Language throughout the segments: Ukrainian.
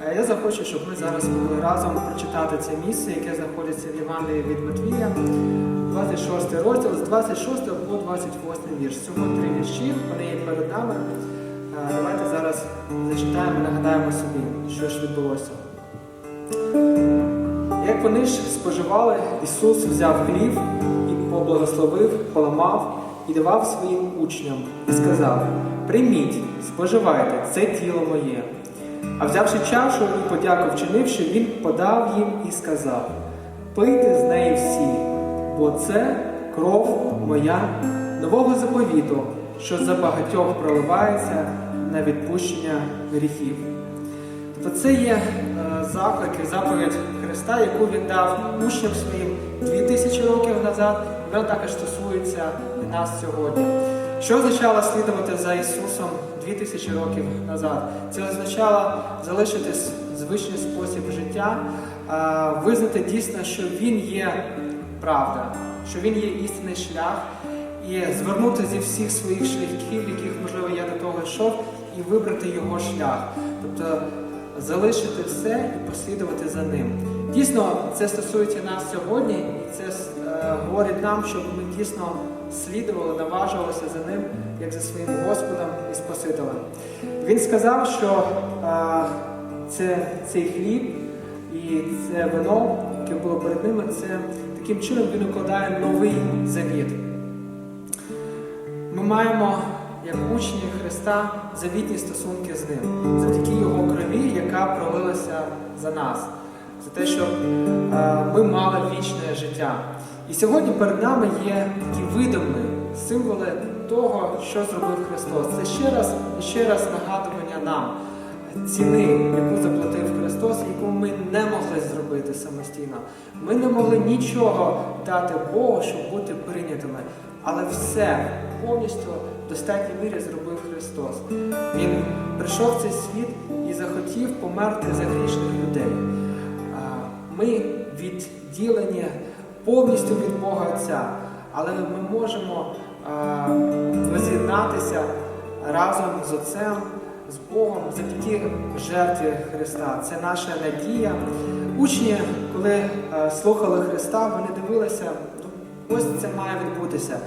захочу, щоб ми зараз могли разом прочитати це місце, яке знаходиться в Євангелії від Матвія, 26 розділ з 26 по 28 вірш. Всього три вірші, вони є перед нами. Е, Давайте зараз зачитаємо, нагадаємо собі, що ж відбулося. Як вони ж споживали, Ісус взяв хліб і поблагословив, поламав і давав своїм учням і сказав: Прийміть, споживайте, це тіло моє. А взявши чашу і подяку вчинивши, він подав їм і сказав: Пийте з неї всі, бо це кров моя нового заповіту, що за багатьох проливається на відпущення гріхів. Тобто це є е, заклик і заповідь Христа, яку він дав учням своїм 2000 років назад, вона також стосується нас сьогодні. Що означало слідувати за Ісусом 2000 років назад? Це означало залишити звичний спосіб життя, визнати дійсно, що Він є правда, що Він є істинний шлях, і звернути зі всіх своїх шляхів, яких, можливо, я до того йшов, і вибрати його шлях. Тобто залишити все і послідувати за ним. Дійсно, це стосується нас сьогодні, і це е, говорить нам, щоб ми дійсно слідували, наважувалися за ним, як за своїм Господом і Спасителем. Він сказав, що е, це, цей хліб і це вино, яке було перед ними, це таким чином він укладає новий завіт. Ми маємо, як учні Христа, завітні стосунки з ним, завдяки Його крові, яка пролилася за нас, за те, щоб е, ми мали вічне життя. І сьогодні перед нами є такі видимі символи того, що зробив Христос. Це ще раз і ще раз нагадування нам ціни, яку заплатив Христос, яку ми не могли зробити самостійно. Ми не могли нічого дати Богу, щоб бути прийнятими. Але все повністю в достатній мірі зробив Христос. Він прийшов в цей світ і захотів померти за грішних людей. Ми відділені повністю від Бога Отця, але ми можемо воз'єднатися разом з Отцем, з Богом завдяки жертві Христа. Це наша надія. Учні, коли е, слухали Христа, вони дивилися, ну, ось це має відбутися.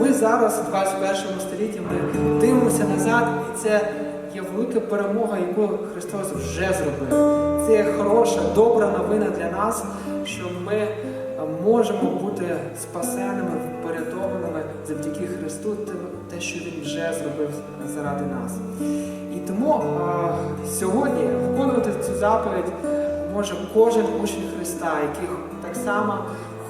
Ми зараз, в 21 столітті, ми дивимося назад, і це є велика перемога, яку Христос вже зробив. Це є хороша, добра новина для нас, що ми е, можемо бути спасеними, впорядованими завдяки Христу, те- що Він вже зробив заради нас. І тому е, сьогодні виконувати цю заповідь може кожен учень Христа, який так само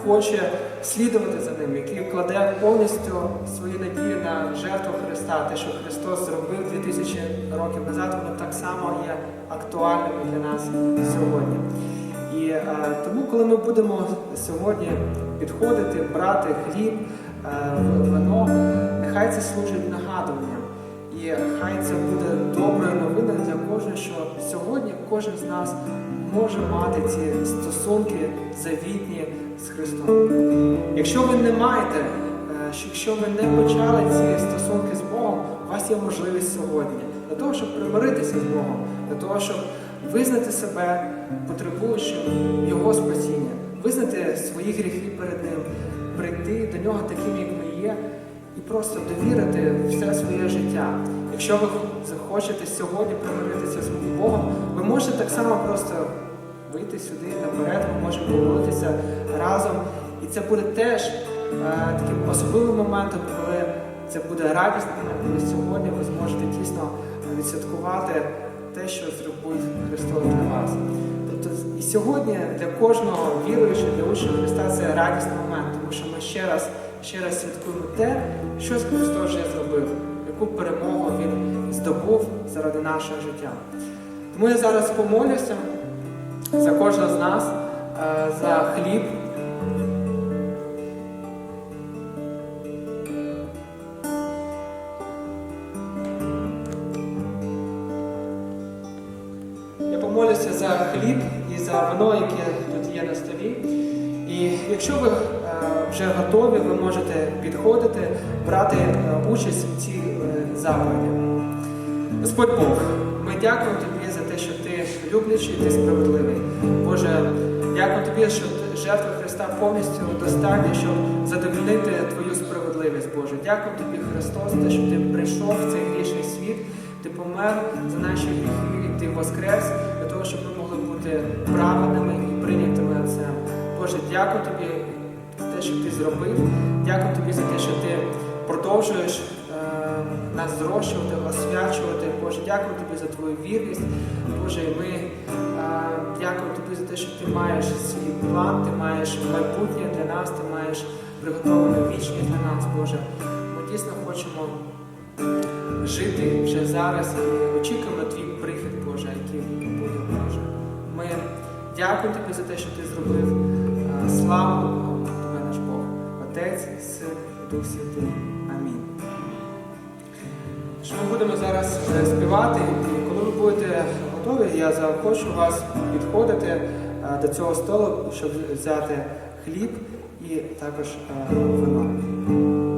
хоче слідувати за ним, який кладе повністю свою надію на жертву Христа, те, що Христос зробив 2000 років назад, воно так само є актуальним для нас сьогодні. Е, тому, коли ми будемо сьогодні підходити, брати хліб, е, вино, нехай це служить нагадуванням. І хай це буде доброю новиною для кожного, що сьогодні кожен з нас може мати ці стосунки завітні з Христом. Якщо ви не маєте, е, якщо ви не почали ці стосунки з Богом, у вас є можливість сьогодні для того, щоб примиритися з Богом, для того, щоб визнати себе потребуючим Його спасіння, визнати свої гріхи перед Ним, прийти до нього таким, як ми є, і просто довірити все своє життя. Якщо ви захочете сьогодні примиритися з Богом, ви можете так само просто вийти сюди наперед, ми можемо помолитися разом. І це буде теж е, таким особливим моментом, коли це буде радісний коли сьогодні ви зможете дійсно відсвяткувати те, що зробив Христос для вас. Тобто і сьогодні для кожного віруючого, для учнів Христа це радісний момент, тому що ми ще раз, ще раз святкуємо те, що Христос вже зробив, яку перемогу Він здобув заради нашого життя. Тому я зараз помолюся за кожного з нас, е, за хліб. Я помолюся за хліб і за вино, яке тут є на столі. І якщо ви е, вже готові, ви можете підходити, брати е, участь в цій е, заповіді. Господь Бог, ми дякуємо Тобі за те, що ти люблячий, ти справедливий. Боже, дякую тобі, що жертва Христа повністю достатня, щоб задовольнити твою справедливість, Боже. Дякую тобі, Христос, те, що ти прийшов в цей грішний світ, ти помер за наші гріхи, і ти воскрес для того, щоб ми могли бути праведними і прийнятими Отцем. Боже, дякую тобі за те, що ти зробив. Дякую тобі за те, що ти продовжуєш е, нас зрощувати, освячувати. Боже, дякую тобі за твою вірність. Боже, ми е, дякую тобі за те, що ти маєш свій план, ти маєш майбутнє для нас, ти маєш приготовлену вічність для нас, Боже. Ми дійсно хочемо жити вже зараз і очікуємо твій прихід, Боже, який буде, Боже. Ми дякуємо тобі за те, що ти зробив. Е, Славу тебе, наш Бог, Отець, Син Дух Святий. Амінь. Що ми будемо зараз е, співати, і коли ви будете готові, я захочу вас підходити е, до цього столу, щоб взяти хліб і також вино.